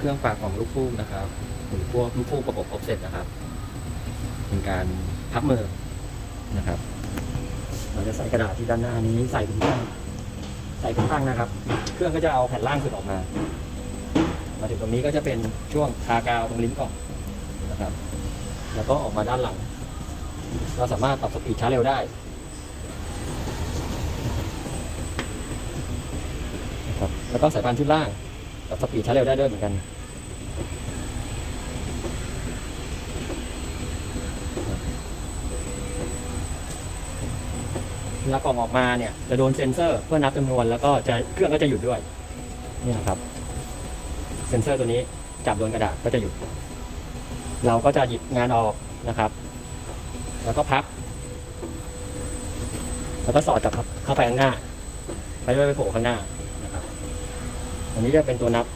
เครื่องฝากของลูกฟูกนะครับหรือพวกลูกฟูกประกบออฟเซ็ตนะครับ เป็นการพับมือนะครับ เราจะใส่กระดาษที่ด้านหน้านี้ใส่เป็นตั้งใส่เป็นตั้งนะครับ เครื่องก็จะเอาแผ่นล่างสุดออกมา มาถึงตรงนี้ก็จะเป็นช่วงทากาวตรงลิ้นก่องนะครับ แล้วก็ออกมาด้านหลัง เราสามารถปรับสปีดช้าเร็วได้ครับแล้วก็สายพานชุดล่าง ปรับสปีดช้าเร็วได้ด้วยเหมือนกันเวลากล่องออกมาเนี่ยจะโดนเซ็นเซอร์เพื่อนับจำนวนแล้วก็จะเครื่องก็จะหยุดด้วยนี่นะครับ เซ็นเซอร์ตัวนี้จับโดนกระดาษก็จะหยุด เราก็จะหยิบงานออกนะครับ แล้วก็พับ แล้วก็สอดกลับเข้าไปข้างหน้า ไปไม่ไปโผล่ข้างหน้า อันนี้จะเป็นตัวนับ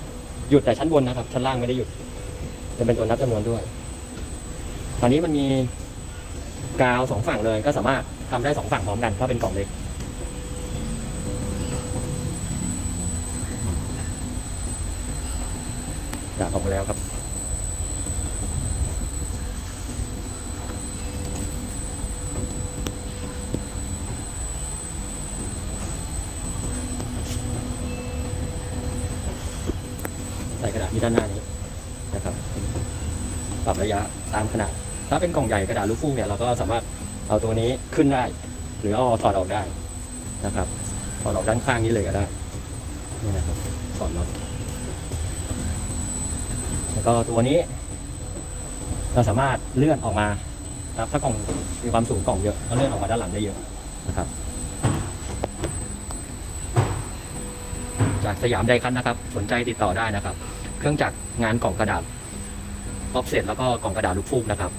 หยุดแต่ชั้นบนนะครับ ชั้นล่างไม่ได้หยุด จะเป็นตัวนับจำนวนด้วยตอนนี้มันมีกาวสองฝั่งเลยก็สามารถทำได้สองฝั่งพร้อมกัน ถ้าเป็นกล่องเล็ก จากออกมาแล้วครับ ใส่กระดาษที่ด้านหน้านี้นะครับปรับระยะตามขนาด ถ้าเป็นกล่องใหญ่กระดาษลูกฟูกเนี่ยเราก็สามารถเอาตัวนี้ขึ้นได้ หรือเอาถอดออกได้นะครับถอดออกด้านข้างนี้เลยก็ได้นี่นะครับถอดน็อตแล้วก็ตัวนี้ เราสามารถเลื่อนออกมาครับถ้ากล่องมีความสูงกล่องเยอะก็เลื่อนออกมาด้านหลังได้เยอะนะครับ จากสยามไดคันนะครับ สนใจติดต่อได้นะครับ เครื่องจักรงานกล่องกระดาษออฟเซ็ตแล้วก็กล่องกระดาษลูกฟูกนะครับ